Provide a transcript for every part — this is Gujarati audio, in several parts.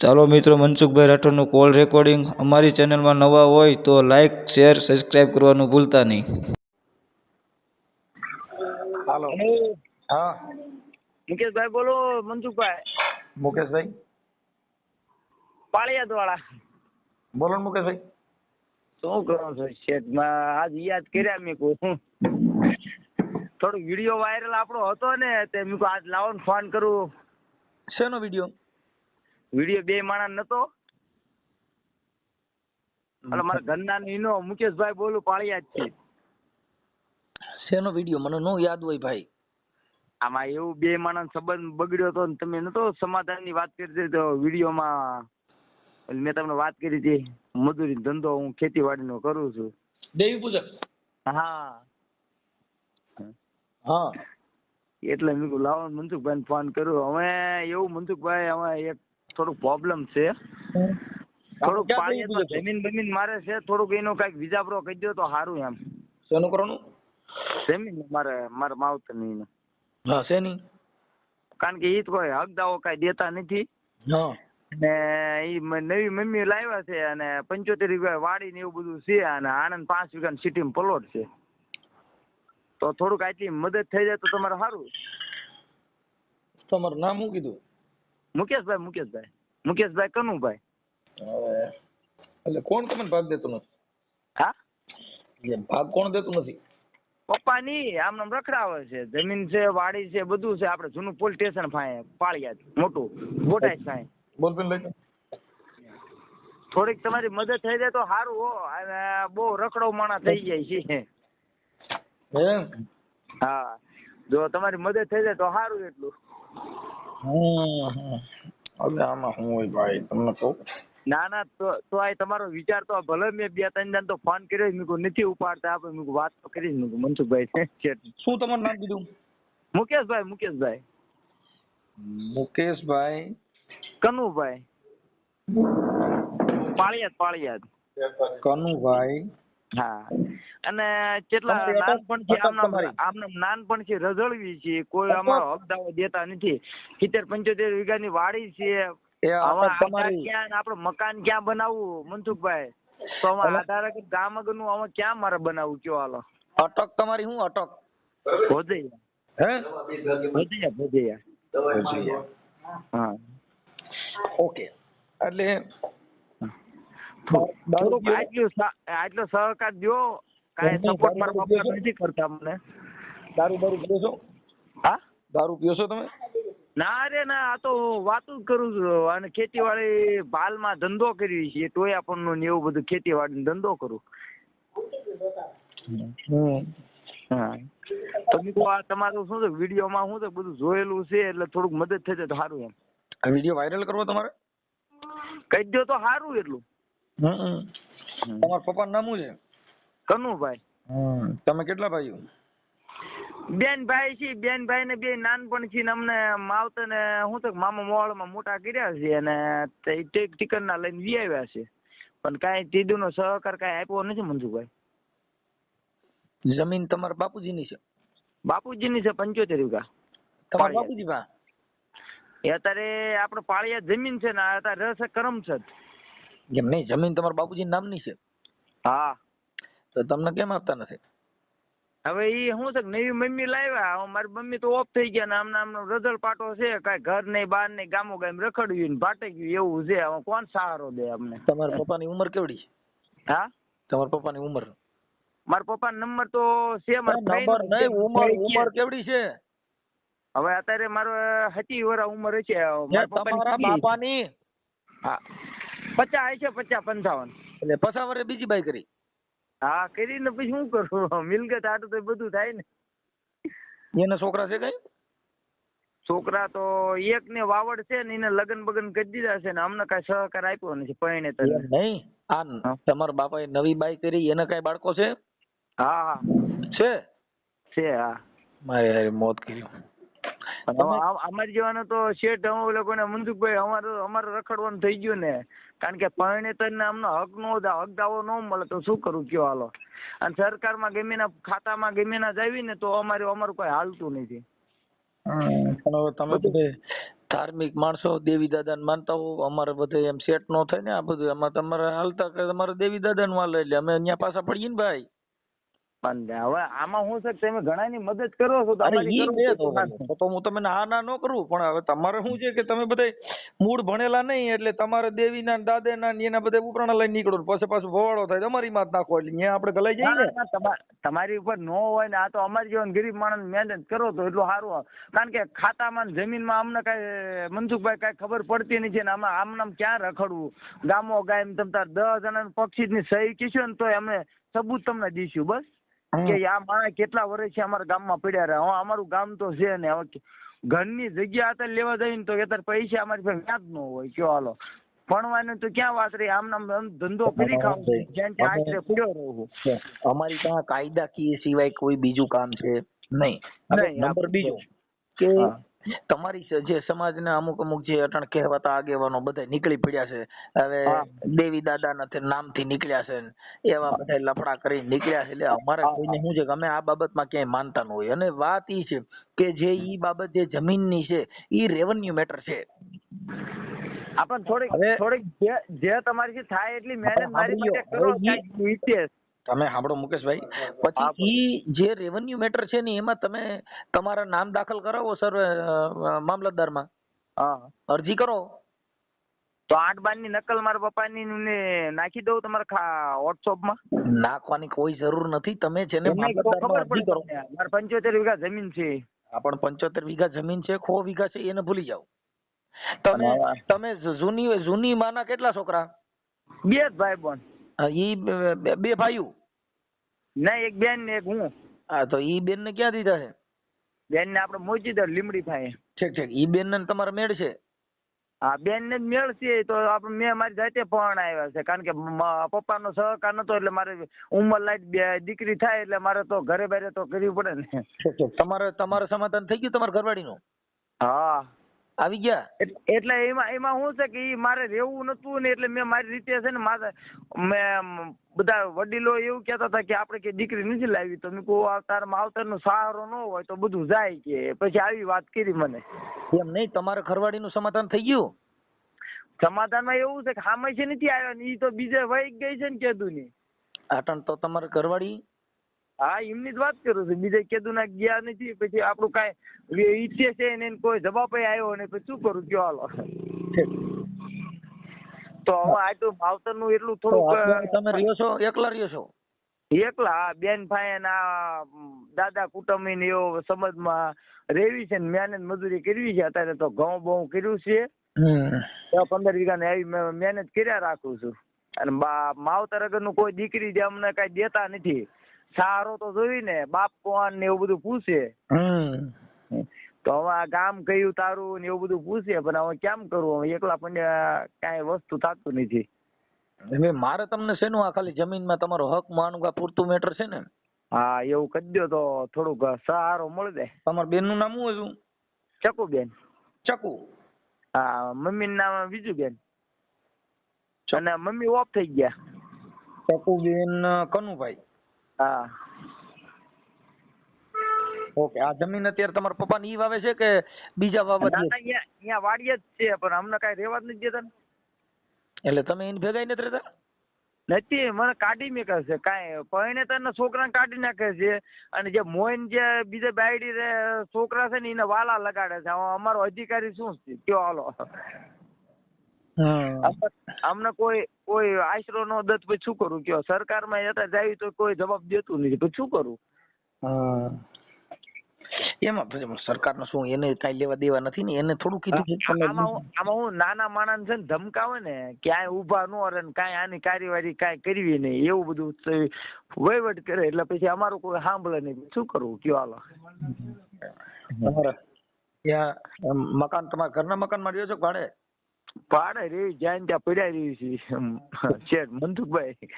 ચાલો મિત્રો મનસુખભાઈ રાઠોડનું કોલ રેકોર્ડિંગ અમારી ચેનલમાં નવા હોય તો લાઇક શેર સબસ્ક્રાઇબ કરવાનું ભૂલતા નહીં. હાલો. હા. મુકેશભાઈ બોલો મનસુખભાઈ. મુકેશભાઈ? પાળિયાદ વાળા બોલો ને મુકેશભાઈ. શું કરો છો? શેઠમાં આજ યાદ કર્યા મેં કહું થોડો વીડિયો વાયરલ આપણો હતો ને તે મેં કહું આજ લાવો ને ફોન કરું. શેનો વીડિયો? વીડિયો બે માણસ નતો. એટલે મારા ઘરના ઈનો મુકેશભાઈ બોલું પાળિયાદ છે. શેનો વીડિયો? મને નો યાદ હોય ભાઈ. આમાં એવું બે માણસ સંબંધ બગડ્યો હતો ને તમે નતો સમાધાનની વાત કરી હતી તો વિડીયોમાં મેં તમને વાત કરી હતી મજૂરી ધંધો હું ખેતીવાડીનો કરું છું. દેવી પૂજક. હા. હા. એટલે મેં લાવો મનસુખભાઈ ફોન કર્યો. હવે એવું મનસુખભાઈ હવે એક થોડુંક પ્રોબ્લેમ છે. થોડુંક પાણી? જમીન બમીન મારે છે થોડુંક એનો કંઈક વિજાપરો કહી દો તો સારું એમ. શેનું કરવાનું? જમીન મારે મારા માવતરની હા શેની? કારણ કે એ તો કોઈ હકદાઓ કઈ દેતા નથી. હા. ને એ નવી મમ્મી લાવ્યા છે અને પંચોતેર વીઘા વાડી ને એવું બધું છે અને આણંદ પાંચ વીઘા સિટીમાં પ્લોટ છે. તો થોડુંક આટલી મદદ થઈ જાય તો તમારે સારું તમારું નામ શું કીધું? મુકેશભાઈ મુકેશભાઈ. મુકેશભાઈ કનુભાઈ. એટલે કોણ તમને ભાગ દેતું નથી? હા? ભાગ કોણ દેતું નથી? પપ્પા ની આમ નામ રખડાવે છે. જમીન છે વાડી છે બધું છે. આપણે જૂનું પોલીસ સ્ટેશન ફાય પાળિયા મોટું. બોટાઈ ફાય બોલપેન લઈ થોડીક તમારી મદદ થઈ જાય તો સારું હો. અને બહુ રખડો માણા થઈ જાય છે. હા. જો તમારી મદદ થઈ જાય તો સારું એટલું. હમ હમ. હવે આમાં શું હોય ભાઈ? તમને કહું? ના ના તો તો આ તમારો વિચાર તો ભલે મેં બે ત્રણ દાન તો ફોન કર્યો મેં કહું નથી ઉપાડતા આપણે. મેં વાત તો કરી મેં મનસુખભાઈ છે શું તમારું નામ કીધું? મુકેશભાઈ મુકેશભાઈ. મુકેશભાઈ? કનુભાઈ. પાળિયાદ પાળિયાદ. કનુભાઈ? હા. અને કેટલા નાનપણથી આમના નાનપણથી રઝળવી છે કોઈ અમારો હક દાવો દેતા નથી. સિત્તેર પંચોતેર વીઘાની વાડી છે. આપણે મકાન ક્યાં બનાવવું મનસુખભાઈ? તો આધાર ગામનું અમે ક્યાં મારે બનાવવું? કયો હાલો. અટક તમારી શું અટક? ભોજૈયા. હે? ભોજૈયા ભોજૈયા. હા. ઓકે. એટલે આટલો સહકાર દો કાંઈ સપોર્ટ મારા પપ્પા નથી કરતા મને દારૂ દારૂ પીઓ છો? હા? દારૂ પીઓ છો તમે? ના રે ના આ તો હું જ કરું છું. અને ખેતીવાડી ભાલમાં ધંધો કરી છે ટોયાપણનો ને એવું બધું ખેતીવાડી ધંધો કરું. હા. તો આ તમારું શું છે? વિડીયોમાં શું છે? બધું જોયેલું છે એટલે થોડુંક મદદ થશે તો સારું એમ. આ વીડિયો વાયરલ કરવો તમારે? કહી દો તો સારું એટલું. તમારા પપ્પાનું નામ શું છે? કનુભાઈ. તમે કેટલા ભાઈઓ? બેન ભાઈ છે બેન ભાઈ ને બે નાનપણથી ને અમને માવતર ને હું તો મામા મોવાળમાં મોટા કર્યા છે અને તે ટેક ટીકરના લઈને વી આવ્યા છે. પણ કાંઈ તીધુનો સહકાર કાંઈ આપ્યો નથી મંજુભાઈ. જમીન તમારા બાપુજી ની છે? બાપુજીની છે પંચોતેર વીઘા. તમારા બાપુજી પા એ અત્યારે આપણે પાળિયા જમીન છે ને અત્યારે રસ એમ નહીં જમીન તમારા બાપુજી નામની છે? હા. તો તમને કેમ આપતા નથી? હવે એ શું છે નવી મમ્મી લાવ્યા હવે મારી મમ્મી તો ઓફ થઈ ગયા ને આમના આમનો રજળ પાટો છે કાંઈ ઘર નહીં બાર નહીં ગામો ગામ રખડ્યું ને ભાટે ગયું એવું છે. હવે કોણ સહારો દે અમને? તમારા પપ્પાની ઉંમર કેવડી છે? હા? તમારા પપ્પાની ઉંમર? મારા પપ્પાનો નંબર તો છે મારા નંબર નહીં ઉંમર ઉંમર કેવડી છે? હવે અત્યારે મારો હચી વરા ઉંમર છે તમારા બાપાની? હા. પચાસ છે પચાસ પંચાવન. એટલે પછા વર્ષે બીજી બાઈ કરી. હા કરીને પછી શું કરું? મિલકત આટલું તો બધું થાય ને. એના છોકરા છે કઈ? છોકરા તો એક ને વાવડ છે ને એને લગન બગન કરી દીધા છે ને અમને કઈ સહકાર આપ્યો નથી પૈણે તો નહીં? આ. તમારા બાપાએ નવી બાઈ કરી એને કઈ બાળકો છે? હા હા. છે? છે હા. મારે હારે મોત કર્યું. અમારી જેવાનો તો શેઠ અમે લોકોને મંજુકભાઈ અમારો અમારે રખડવાનું થઈ ગયું ને. કારણ કે પરણેતર અમને હક નો હકદાવો હક દાવો ન મળે તો શું કરું? કયો હાલો? અને સરકારમાં ગમે ના ખાતામાં ગમે ના જાવી ને તો અમારે અમારું કોઈ હાલતું નથી. પણ હવે તમે બધે ધાર્મિક માણસો દેવી દાદા માનતા હો અમારે બધે એમ સેટ નો થાય ને આ બધું. એમાં તમારે હાલતા કે તમારે દેવી દાદા નું હાલે એટલે અમે અહીંયા પાછા પડીએ ને ભાઈ. પણ હવે આમાં હું સર તમે ઘણાની મદદ કરો છો તો હું તમને આ ના ન કરું પણ હવે તમારે શું છે કે તમે બધા મૂળ ભણેલા નહીં એટલે તમારે દેવીના ને દાદાના ને એના બધા ઉપરાણા લઈને નીકળો પછી પાછું ભવાડો થાય તમારી માં નાખો એટલે અહીંયા આપણે ગલાઈ જઈએ ને. તમારી ઉપર નો હોય ને આ તો અમારી જેવા ગરીબ માણસ મહેનત કરો તો એટલું સારું કારણ કે ખાતામાં જમીનમાં અમને કઈ મનસુખભાઈ કઈ ખબર પડતી નથી ને આમાં આમ નામ ક્યાં રખડવું? ગામો ગામ તમ તાર દસ જણા પક્ષી ની સહી કીશું ને તો અમે સબૂત તમને દઈશું બસ. કે આ માણસ કેટલા વર્ષથી અમારા ગામમાં પડ્યા રહ્યા. હવે અમારું ગામ તો છે ને હવે ઘરની જગ્યા અત્યારે લેવા જઈએ ને તો અત્યારે પૈસા અમારી પાસે વ્યાજ ન હોય. કયો હાલો? ભણવાનું તો ક્યાં વાત રહી? આમ ધંધો કરી ખાવ જેમ કે આશરે પડ્યો રહું અમારી ત્યાં કાયદાકીય સિવાય કોઈ બીજું કામ છે નહીં. નંબર બીજો કે. તમારી જે સમાજના અમુક અમુક જે અટણ કહેવાતા આગેવાનો બધા નીકળી પડ્યા છે. હવે દેવી દાદાના તે નામથી નીકળ્યા છે એવા બધા લફડા કરી નીકળ્યા છે. એટલે અમારે કોઈને શું છે કે અમે આ બાબતમાં ક્યાંય માનતા ન હોય. અને વાત ઈ છે કે જે ઈ બાબત જે જમીનની છે ઈ રેવન્યુ મેટર છે. આપણ થોડીક થોડીક જે તમારી થાય એટલી મહેનત મારી પાસે કરો વિશેષ. તમે સાંભળો મુકેશભાઈ. પછી ઈ જે રેવન્યુ મેટર છે ને એમાં તમે તમારા નામ દાખલ કરાવો સર મામલતદારમાં. હા. અરજી કરો. તો આઠ બારની નકલ મારા પપ્પા ની નાખી દઉં તમારા ખા વોટ્સઅપમાં નાખવાની કોઈ જરૂર નથી. તમે છે ને મારે પંચોતેર વીઘા જમીન છે. પણ પંચોતેર વીઘા જમીન છે ખો વીઘા છે એને ભૂલી જાઓ. તમે તમે જૂની જૂની માના કેટલા છોકરા? બે જ ભાઈ બોન ઈ બે- ભાઈઓ? ના એક બેન ને એક હું. હા તો ઈ બેન ને ક્યાં દીધા છે? બેન ને આપડે મોચીદર લીમડી થાય ઠીક ઠીક. ઈ બેન ને તમારે મેળ છે? હા બેન ને જ મેળ છે તો આપણે મેં મારી જાતે પણ આવ્યા છે. કારણ કે પપ્પા પપ્પાનો સહકાર નતો એટલે મારે ઉંમર લાઈટ બે દીકરી થાય એટલે મારે તો ઘરે બારે તો કરવી પડે ને. તમારે તમારે સમાધાન થઈ ગયું તમારા ઘરવાળીનું? હા. આવી ગયા? એટલે એમાં એમાં શું છે કે મારે રહેવું નતું ને એટલે મેં મારી રીતે છે ને મારે મેં બધા વડીલો એવું કહેતા હતા કે આપણે કે દીકરી નથી લાવી તો મેં કહું આ તારા માવતરનો સહારો ન હોય તો બધું જાય કે. પછી આવી વાત કરી મને. એમ નહીં? તમારે ઘરવાળીનું સમાધાન થઈ ગયું? સમાધાનમાં એવું છે કે હામેથી નથી આવ્યો ને એ તો બીજે વહી ગઈ છે ને કેદુ ની આટણ તો તમારે ઘરવાળી હા એમની જ વાત કરું છું. બીજે કેદુ ના ગયા નથી પછી આપણું કાંઈ ઈચ્છે છે એને કોઈ જવાબ આવ્યો ને પછી શું કરું? કયો હાલો. તો હવે આ તો માવતરનું એટલું થોડુંક તમે રહ્યો છો? એકલા રહ્યો છો? એકલા બેન ભાઈ ને આ દાદા કુટુંબી ને એવો સમાજમાં રેવી છે ને મહેનત મજૂરી કરવી છે. અત્યારે તો ઘઉં બહુ કર્યું છે. પંદર વીઘા ને આવી મહેનત કર્યા રાખું છું. અને માવતર અગરનું કોઈ દીકરી જે અમને કઈ દેતા નથી સારો તો જોઈ ને બાપ કોણ ને એવું બધું પૂછે. તો હવે આ ગામ કયું તારું ને એવું બધું પૂછે પણ હવે કેમ કરવું હવે એકલા પણ કાંઈ વસ્તુ થતું નથી. એટલે મારે તમને શેનું આ ખાલી જમીનમાં તમારો હક માનું કા પૂરતું મેટર છે ને? હા એવું કરી દો તો થોડુંક સહારો મળી જાય. તમારા બેનનું નામ શું હતું? ચકુબેન. ચકુ. હા મમ્મીનું નામ બીજું બેન અને મમ્મી ઓફ થઈ ગયા. ચકુબેન કનુભાઈ. હા. ઓકે આ જમીન અત્યારે તમારા પપ્પા ની વાવે છે કે બીજા વાવે છે અહીંયા વાડીએ જ છે પણ અમને કઈ રહેવા જ નથી દેતા એટલે તમે એને ભેગા નથી રહેતા? નથી મને કાઢી મેકે છે કાંઈ. પરણેતરના છોકરાને કાઢી નાખે છે. અને જે મોઈન જે બીજા બાયડી રે છોકરા છે ને એને વાલા લગાડે છે. અમારો અધિકારી શું છે? કયો હાલો. અમને- કોઈ કોઈ આશરો નો દત પછી શું કરું? કયો સરકારમાં જતા જાય તો કોઈ જવાબ દેતું નથી. પછી શું કરું? એમાં પછી સરકારનું શું એને કાંઈ લેવા દેવા નથી ને એને થોડું કીધું આમાં હું નાના માણસ છે ને ધમકાવે ને ક્યાંય ઊભા ન રહે ને કાંઈ આની કાર્યવાહી કાંઈ કરવી નહીં એવું બધું વહીવટ કરે એટલે પછી અમારું કોઈ સાંભળે નહીં. શું કરવું કયો હાલો. તમારા ત્યાં મકાન તમારા ઘરના મકાનમાં રહ્યો છો ભાડે? ભાડે રે જાય ત્યાં પડ્યા રહી છે. શેઠ મનસુખભાઈ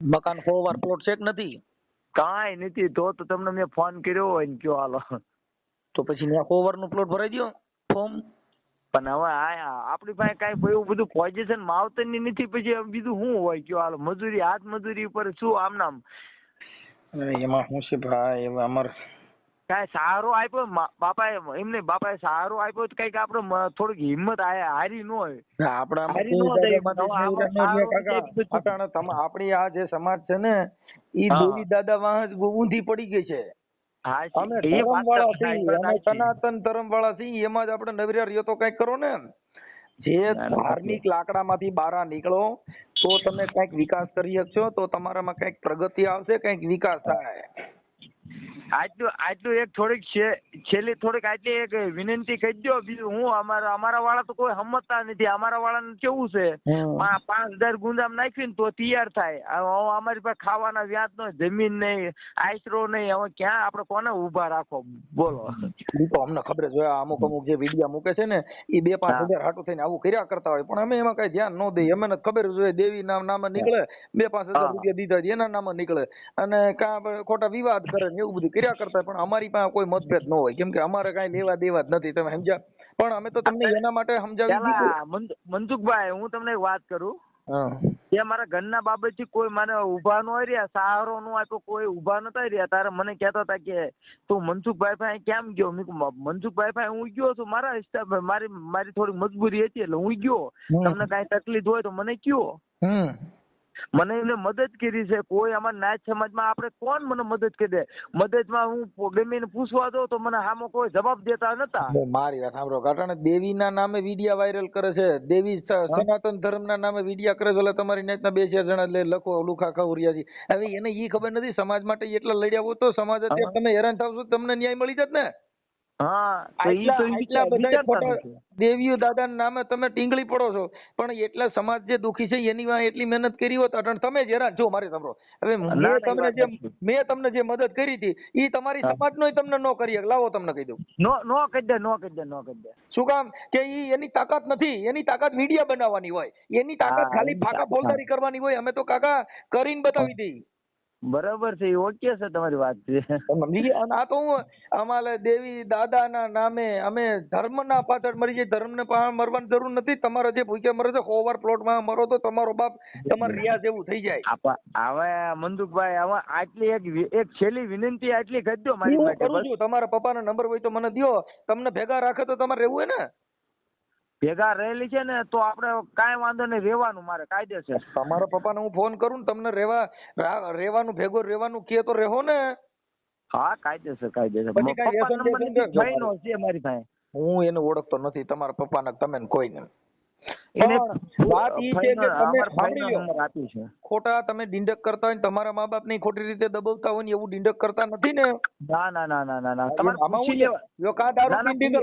મકાન ફોવાર પ્લોટ છે કે નથી? કાંઈ નથી તો તો તમને મેં ફોન કર્યો હોય ને કયો હાલો. તો પછી ત્યાં ફોવારનું પ્લોટ ભરાઈ દો ફોર્મ? પણ હવે આ આપણી પાસે કાંઈ એવું બધું પોઝિશન માવતરની નથી પછી બીજું શું હોય કયો હાલો? મજૂરી હાથ મજૂરી ઉપર શું આમ નામ? એમાં શું છે ભાઈ? હવે અમારે કાંઈ સહારો આપ્યો? બાપાએ એમને બાપાએ સહારો આપ્યો તો કંઈક આપણે થોડીક હિંમત હારી ન હોય. આપણે સારું આપણી આ જે સમાજ છે ને એ. દેવી દાદા વાહ ઊંધી પડી ગઈ છે. સનાતન ધર્મ વાળા છીએ એમાં જ આપણે નવરા રહ્યો તો કંઈક કરો ને જે ધાર્મિક લાકડા ધાર્મિક લાકડામાંથી બહાર નીકળો તો તમે કંઈક વિકાસ કરી શકશો તો તમારામાં કંઈક પ્રગતિ આવશે કંઈક વિકાસ થાય. આટલું આટલું એક થોડીક છેલ્લી થોડીક આટલી એક વિનંતી કહી દો બીજું હું અમારા અમારા વાળા તો કોઈ સમજતા નથી. અમારા વાળાને કેવું છે? પાંચ હજાર ગુંદામ નાખ્યું તો તૈયાર થાય. હવે અમારી પાસે ખાવાના વ્યાજ નો જમીન નહીં આશરો નહીં. હવે ક્યાં આપણે કોને ઊભા રાખો? બોલો. તો અમને ખબર છે અમુક અમુક જે વિડિયા મૂકે છે ને એ બે પાંચ હજાર હાટુ થઈને આવું કર્યા કરતા હોય. પણ અમે એમાં કઈ ધ્યાન ન દઈએ. અમને ખબર જોઈએ દેવી નામ નામ નીકળે. બે પાંચ હજાર રૂપિયા દીધા એના નામ નીકળે. અને કાં ખોટા વિવાદ કરે ને એવું બધું કર્યા કરતા પણ અમારી પાસે કોઈ મતભેદ ન હોય. કેમ કે અમારે કાંઈ લેવા દેવા જ નથી તમે સમજ્યા? પણ અમે તો તમને એના માટે સમજાવી મનસુખભાઈ હું તમને વાત કરું. એ મારા ઘરના બાબતથી કોઈ મને ઊભા ન રહ્યા સહારો નો આપ્યો કોઈ ઊભા નતા રહ્યા. તારે મને કહેતા હતા કે તું મનસુખભાઈ ભાઈ કેમ ગયો? મનસુખભાઈ ભાઈ હું ગયો છું. મારા હિસાબે મારી મારી થોડી મજબૂરી હતી એટલે હું ગયો. તમને કાંઈ તકલીફ હોય તો મને કયો. મને એને મદદ કરી છે. કોઈ અમારા નાચ સમાજમાં આપણે કોણ મને મદદ કરી દે? મદદમાં હું ગમે પૂછવા દો તો મને સામે કોઈ જવાબ દેતા નતા. મારી વાત સાંભળો કારણ દેવીના નામે વિડિયા વાયરલ કરે છે. દેવી સનાતન ધર્મના નામે વિડિયા કરે છે. એટલે તમારી નાતના બે ચાર જણા એટલે લખો લુખા ખવરિયા હવે એને ઈ ખબર નથી સમાજ માટે એટલા લડ્યા હોય તો સમાજ અત્યારે તમે હેરાન થાવ છો તમને ન્યાય મળી જાત ને? હા તો ઈ તો ઈ બધા વિચારતા ખોટા નથી. દેવીઓ દાદાના નામે તમે ટીંગળી પડો છો. પણ એટલા સમાજ જે દુખી છે એની વાંહે એટલી મહેનત કરી હોત અટણ તમે જ હેરાન જો મારી સાંભળો. હવે મેં તમને જે મેં તમને જે મદદ કરી હતી ઈ તમારી સમાજનો તમને ન કરી લાવો તમને કહી દઉં. નો નો કહી દે નો કહી દે નો કહી દે. શું કામ? કે ઈ એની તાકાત નથી. એની તાકાત મીડિયા બનાવવાની હોય. એની તાકાત ખાલી ફાકા. ફોલદારી કરવાની હોય. અમે તો કાકા કરીને બતાવી દઈ બરાબર છે ઓકે છે તમારી વાત છે. સમજી ગયા? આ તો હું અમારે દેવી દાદાના નામે અમે ધર્મના પાછળ મરી જઈએ ધર્મને ને મરવાની જરૂર નથી. તમારે જે ભૂખ્યા મરે છે પ્લોટ પ્લોટમાં મરો તો તમારો બાપ તમારે રિયા જેવું થઈ જાય. હવે મનદુખભાઈ હવે આટલી એક એક છેલ્લી વિનંતી આટલી કરી દો મારી માટે તમારા પપ્પાનો નંબર હોય તો મને દો તમને ભેગા રાખે તો તમારે રહેવું હોય ને? ભેગા રહેલી છે ને તો આપણે કાંઈ વાંધો નહીં રહેવાનું મારે કાયદેસર. તમારા પપ્પાને હું ફોન કરું ને તમને રહેવા રહેવાનું ભેગો રહેવાનું કે તો રહો ને. હા કાયદેસર કાયદેસર. પછી કાંઈ વ્યસન છે મારી પાસે હું એને ઓળખતો નથી તમારા પપ્પાને તમે ને કોઈને. એને પણ વાત ઈ છે કે તમે સાંભળી લો. નંબર આપ્યો છે. ખોટા તમે ડિંડક કરતા હોય તમારા મા બાપની ખોટી રીતે દબાવતા હોય ને એવું ડિંડક કરતા નથી ને? ના ના ના ના ના ના. તમારે આમાં પૂછી લેવા. જો કા દારૂ પીને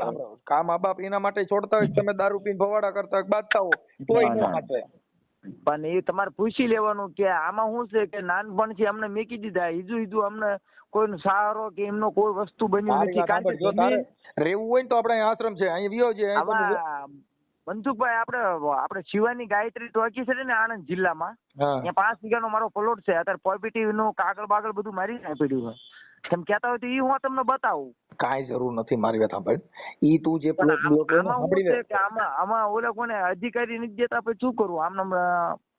કા મા બાપ એના માટે છોડતા હોય તમે દારૂ પીને ભવાડા કરતા હોય બાંધતા હો તોય ના, ના. પણ એ તમારે પૂછી લેવાનું કે આમાં શું છે કે નાનપણથી અમને મેકી દીધા ઈજુ ઈજુ અમને કોઈનો સહારો કે એમનો કોઈ વસ્તુ બન્યું નથી. કારણ કે રહેવું હોય ને તો આપણે આશ્રમ છે અહીં વિયો છે મનસુખભાઈ આપણે આપણે શિવાની ગાયત્રી ટોકી છે ને આણંદ જિલ્લામાં. ત્યાં પાંચ વીઘાનો મારો પ્લોટ છે. અત્યારે પોઝિટિવનું કાગળ બાગળ બધું મારી નાખ્યું છે. તમે કહેતા હોય તો એ હું તમને બતાવું. કાંઈ જરૂર નથી મારી વાત સાંભળ ઈ તું જે પ્લોટ બ્લોક આમાં આમાં આમાં ઓલા કોને અધિકારી નથી દેતા પછી શું કરવું આમ,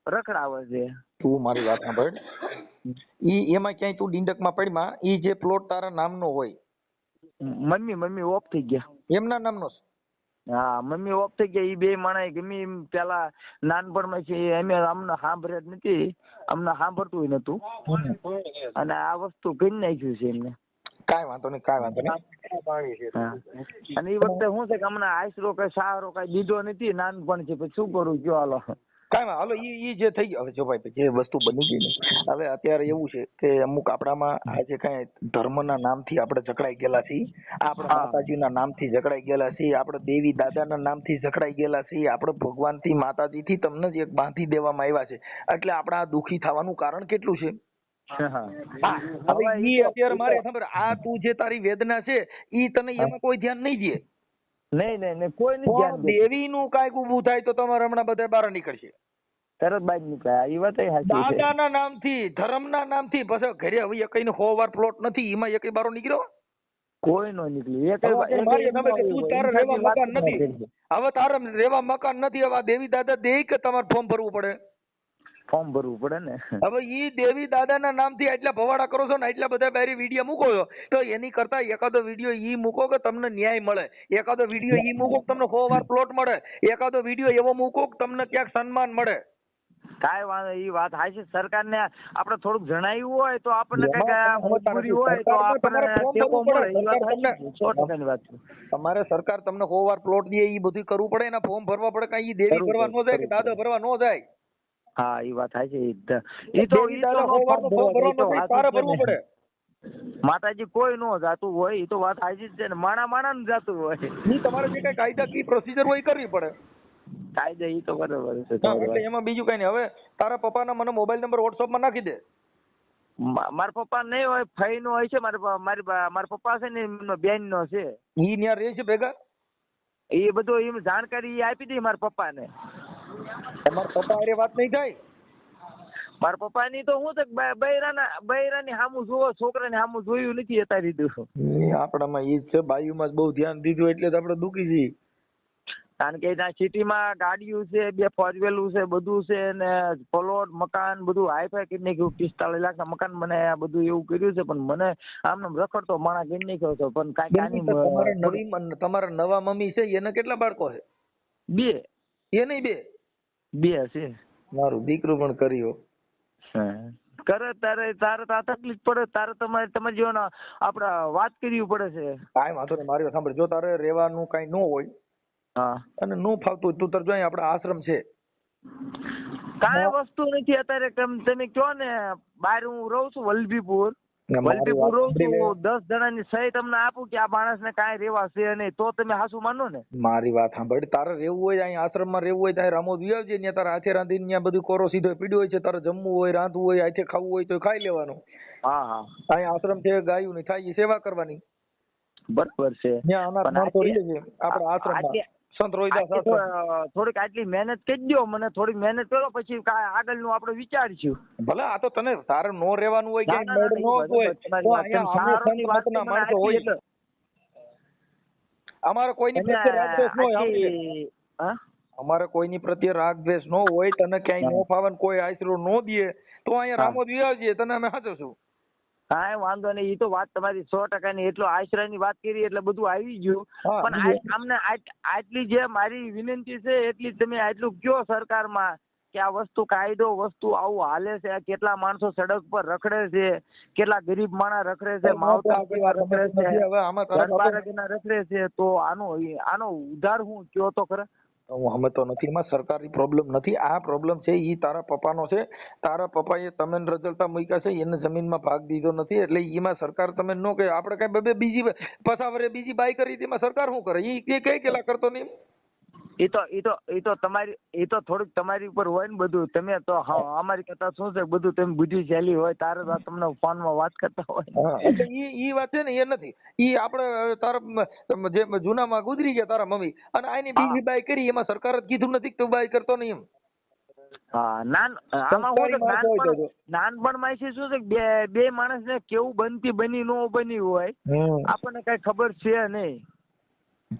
રખડાવે છે. તું મારી વાત સાંભળ. ઈ એમાં ક્યાંય તું ડિંડકમાં પડમાં ઈ જે પ્લોટ તારા નામનો હોય. મમ્મી મમ્મી ઓફ થઈ ગયા. એમના નામનો છે. હા મમ્મી ઓફ થઈ ગયા એ બે માણસ ગમે એમ પેલા નાનપણમાં છે અમે અમને સાંભળે જ નથી અમને સાંભળતું નતું. અને આ વસ્તુ કરી નાખ્યું છે એમને. કાંઈ વાંધો નહીં કાંઈ વાંધો નહીં. અને એ વખતે શું છે કે હમણાં આશરો કઈ સહારો કઈ દીધો નથી નાનપણ છે પછી શું કરું કયો હાલો. કાંઈ હાલો ઈ ઈ જે થઈ ગયો. હવે જો ભાઈ જે વસ્તુ બની ગઈ ને હવે અત્યારે એવું છે કે અમુક આપણામાં આ જે કાંઈ ધર્મના નામથી આપણે જકડાઈ ગયેલા છીએ આપણે. માતાજીના નામથી જકડાઈ ગયેલા છીએ આપણે દેવી દાદાના નામથી જકડાઈ ગયેલા છીએ આપણે ભગવાનથી માતાજીથી તમને જ એક બાંધી દેવામાં આવ્યા છે. એટલે આપણે આ દુખી થવાનું કારણ કેટલું છે? હવે ઈ અત્યારે મારે ખબર આ તું જે તારી વેદના છે ઈ તને એમાં કોઈ ધ્યાન નહીં દે. નહીં નહીં નહીં કોઈ નહીં ધ્યાન દેવી નું કાંઈક ઊભું થાય તો તમારે હમણાં બધા બહાર નીકળશે. તરત બાજ નીકળ્યા એ વાત સાચી છે. દાદાના નામથી ધર્મના નામથી પછી ઘરે હવે એકઈ નો વાર પ્લોટ નથી એમાં એકઈ બારો નીકળ્યો? કોઈ નો નીકળી એક તું તારે રહેવા મકાન નથી. હવે તારે રહેવા મકાન નથી હવે દેવી દાદા દે કે તમારે ફોર્મ ભરવું પડે? ફોર્મ ભરવું પડે ને. હવે ઈ દેવી દાદાના નામથી આટલા ભવાડા કરો છો ને આટલા બધા બેરી વીડિયો મૂકો છો તો એની કરતા એકાદો વીડિયો ઈ મૂકો કે તમને ન્યાય મળે. એકાદો વીડિયો ઈ મૂકો કે તમને સો વાર પ્લોટ મળે. એકાદો વીડિયો એવો મૂકો કે તમને ક્યાંક સન્માન મળે. કાંઈ વાંધો ઈ વાત છે. સરકારને આપણે થોડુંક જણાવ્યું હોય તો આપણને કંઈક મજબૂરી હોય તો તમારે આપણને વાત તમારે સરકાર તમને સો વાર પ્લોટ દે ઈ બધું કરવું પડે એના ફોર્મ ભરવા પડે કાંઈ દેવી ભરવા ન જાય કે દાદા ભરવા ન જાય? હા એ વાત થાય છે એ તો એ તો નો ન. ને. માતાજી કોઈ નો જાતું હોય એ તો વાત સાચી જ છે ને. માણા માણા ને જાતું હોય. ઈ તમારે જે કઈ કાયદાકીય પ્રોસિજર હોય કરવી પડે. કાયદા એ તો બરાબર છે એટલે એમાં બીજું કઈ નહીં. હવે તારા પપ્પાના મને મોબાઈલ નંબર વોટ્સઅપમાં નાખી દે. મારા પપ્પા નહીં હોય ફઈ નો હોય છે મારા મારી મારા પપ્પા છે ને એમનો બેન નો છે. ઈ ન્યા રહે છે ભેગા? એ બધું એમ જાણકારી આપી દે મારા પપ્પાને. તમારા પપ્પા અરે વાત નહીં થાય? મારા પપ્પાની તો હું તો બૈરાના બૈરાની સામું જોવો છોકરાની સામું જોયું નથી અત્યારે દીધું આપણામાં ઈ છે બાયુમાં જ બહુ ધ્યાન દીધું એટલે તો આપણે દુખી છીએ. કારણ કે ત્યાં સિટીમાં ગાડીઓ છે બે ફોર છે બધું છે ને પ્લોટ મકાન બધું હાઈફાઈ કરી નાખ્યું પિસ્તાળીસ લાખના મકાન બનાવ્યા બધું એવું કર્યું છે પણ મને આમ નામ રખડતો માણસ કરી નાખ્યો છે પણ કાંઈ કાની તમારા નવી તમારા નવા મમ્મી છે એને કેટલા બાળકો છે? બે. એ નહીં બે? બે છે મારું દીકરું પણ કર્યો કરે તારે તારે આ તકલીફ પડે તારે તમારે તમારે જેવાના આપણે વાત કરવી પડે છે. કાંઈ વાંધો નહીં મારી સાંભળ. જો તારે રહેવાનું કાંઈ ન હોય હા. અને ન ફાવતું તું તાર જો આપડા આશ્રમ છે. કાંઈ વસ્તુ નથી અત્યારે કેમ તમે કહો ને બહાર હું રહું છું વલભીપુર. વલભીપુર. દસ જણાની સહી તમને આપું કે આ માણસને કાંઈ રહેવા છે નહીં તો તમે હાસુ માનો ને. મારી વાત સાંભળ તારે રહેવું હોય અહીં આશ્રમમાં રહેવું હોય ત્યાં રમો આવજે ત્યાં તારા હાથે રાંધીને ત્યાં બધું કોરો સીધો પીડ્યો હોય છે તારે જમવું હોય રાંધવું હોય હાથે ખાવું હોય તો ખાઈ લેવાનું. હા હા. અહીં આશ્રમ છે ગાયું ની થાય સેવા કરવાની. બરાબર છે. ત્યાં અનાથ માણસો રહે છે આપણા આશ્રમમાં. આટલી- સંત રોહિદાસ આટલી થોડીક આટલી મહેનત કરી દો મને થોડીક મહેનત કરો પછી કાંઈ આગળનું આપણે વિચારીશું. ભલે આ તો તને તારે નો રહેવાનું હોય કે ના, ના, મેળ નો અમારે કોઈની એને પ્રત્યે રાગ ન હોય? અમારે કોઈની પ્રત્યે રાગ દ્વેષ ન હોય તને ક્યાંય નો ફાવે કોઈ આશરો નો દે તો અહીંયા. રામોદ આવજે તને અમે સાચવશું કાંઈ વાંધો નહીં એ તો વાત તમારી સો ટકાની એટલો આશરાની વાત કરી એટલે બધું આવી ગયું. પણ અમને આટલી જે મારી વિનંતી છે એટલી તમે આટલું કયો સરકારમાં કે આ વસ્તુ કાયદો વસ્તુ આવું હાલે છે આ કેટલા માણસો સડક પર રખડે છે કેટલા ગરીબ માણસ રખડે છે માવતર રખડે છે રખડે છે તો આનો આનો ઉધાર હું કયો તો ખરા? હું તો નથી એમાં સરકારી પ્રોબ્લેમ નથી આ પ્રોબ્લેમ છે એ તારા પપ્પાનો છે તારા પપ્પાએ તમે રજળતા મૂક્યા છે એને જમીનમાં ભાગ દીધો નથી એટલે એમાં સરકાર તમે નો કે આપણે કઈ બબે બીજી પસાવરે બીજી બાય કરી એમાં સરકાર શું કરે એ કઈ કેલા કરતો નહીં એ તો એ તો એ તો તમારી એ તો થોડુંક તમારી ઉપર હોય ને બધું. તમે તો અમારી કરતા શું છે? બધું તમે બુદ્ધિશાળી હોય તારે તો તમને ફોનમાં વાત કરતા હોય. એટલે ઈ ઈ વાત છે ને એ નથી. એ આપણે તારા જે જૂનામાં ગુજરી ગયા તારા મમ્મી અને આની બીજી બાઈ કરી એમાં સરકાર જ કીધું નથી કે તું બાઈ કરતો નહીં એમ. નાનપણમાં છે? શું છે કે બે બે માણસને કેવું બનતી બની નો બની હોય આપણને કઈ ખબર છે નહીં.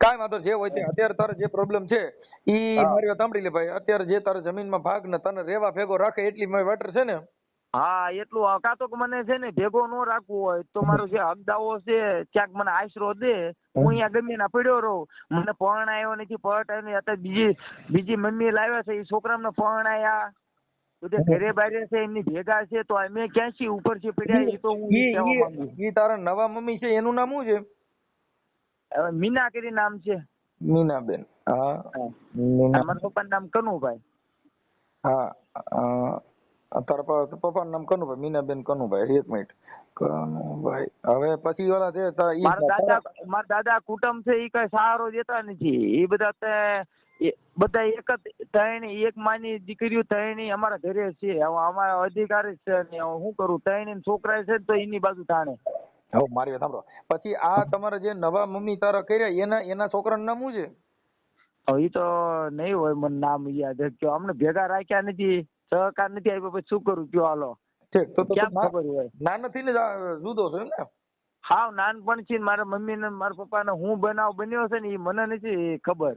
કાંઈ વાંધો જે હોય તે અત્યારે તારે જે પ્રોબ્લેમ છે ઈ મારી વાત સાંભળી લે ભાઈ. અત્યારે જે તારે જમીનમાં ભાગ ને તને રેવા ભેગો રાખે એટલી મારી વાટર છે ને. હા એટલું કાં તો મને છે ને ભેગો ન રાખવું હોય તો મારો જે હકદાઓ છે ક્યાંક મને આશરો દે. હું અહીંયા ગમે ના પડ્યો રહું. મને પરણાયો નથી પરણાયો નહીં અત્યારે બીજી બીજી મમ્મી લાવ્યા છે એ છોકરાને પરણાયા બધે ઘરે બારે છે એમની ભેગા છે તો અમે ક્યાંથી ઉપરથી પડ્યા એ તો હું ઈ તારા નવા મમ્મી છે એનું નામ શું છે? મીના કરી નામ છે. મીનાબેન. હા. મીના પપ્પાનું નામ કનુભાઈ. હા તારા પપ્પાનું નામ કનુભાઈ મીનાબેન કનુભાઈ એક મિનિટ. કનુભાઈ. હવે પછી ઓલા છે તારા ઈ મારા દાદા મારા દાદા કુટુંબ છે એ કઈ સહારો દેતા નથી. એ બધા તે બધા એક જ ત્રણ એક માની દીકરીઓ ત્રણેય અમારા ઘરે છે. હવે અમારા અધિકારી છે ને હું શું કરું? ત્રણેય છોકરા છે તો એની બાજુ તાણે હવે મારી વાત સાંભળો. પછી આ તમારા જે નવા મમ્મી તારા કર્યા એના એના છોકરાનું નામ શું છે? હવે એ તો નહીં હોય મને નામ યાદ. કયો અમને ભેગા રાખ્યા નથી સહકાર નથી આપ્યો પછી શું કરું? કયો હાલો. ઠીક તો ક્યાં ના- ખબર હોય? નાનેથી ને જુદો છો એમ ને? હા નાનપણથી મારા મમ્મી ને મારા પપ્પાને હું બનાવ બન્યો છે ને એ મને નથી ખબર.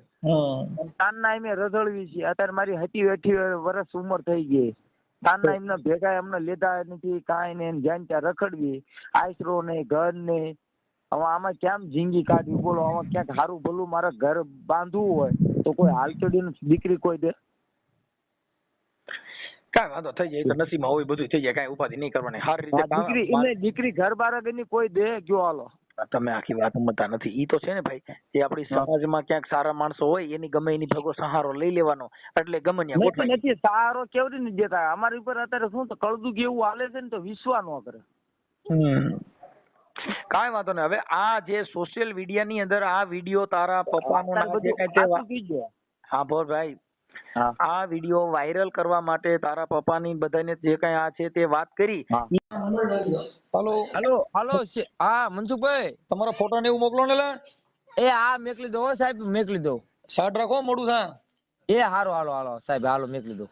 નાનના એમ રઝળવી છે. અત્યારે મારી હતી અઠી વર્ષ ઉંમર થઈ ગઈ. તારના એમને ભેગા એમને લીધા નથી કાંઈ ને જ્યાં ત્યાં રખડવી આશરો ને ઘર ને હવે આમાં કેમ જિંદગી કાઢવી? બોલો આમાં ક્યાંક સારું ભલું મારે ઘર બાંધવું હોય તો કોઈ હાલચડી દીકરી કોઈ દે? કાંઈ વાંધો થઈ જાય તો નસીબમાં હોય બધું થઈ જાય કાંઈ ઉપાધિ નહીં કરવાની. સારી રીતે દીકરી દીકરી ઘર બારની કોઈ દે? ગયો હાલો. તમે આખી વાત સમજતા નથી. ઈ તો છે ને ભાઈ જે આપણી સમાજમાં ક્યાંક સારા માણસો હોય એની ગમે એની ભેગો સહારો લઈ લેવાનો. એટલે ગમે ત્યાં નથી સારો કેવડી નથી દેતા અમારી ઉપર અત્યારે શું તો કળદું એવું હાલે છે ને તો વિશ્વા ન કરે. કાંઈ વાંધો નહીં. હવે આ જે સોશિયલ મીડિયા ની અંદર આ વીડિયો તારા પપ્પાનો ના જે કાંઈ. હા બોલ ભાઈ આ વીડિયો વાયરલ કરવા માટે તારા પપ્પાની બધાને જે કઈ આ છે તે વાત કરી. હલો. હલો હાલો હા મનસુખભાઈ. તમારો ફોટો ને એવું મોકલો ને લા. એ હા મેકલી દો હો સાહેબ મેકલી દો સાડ રાખો મોડું થા. એ હારો હાલો હાલો સાહેબ હાલો મેકલી દો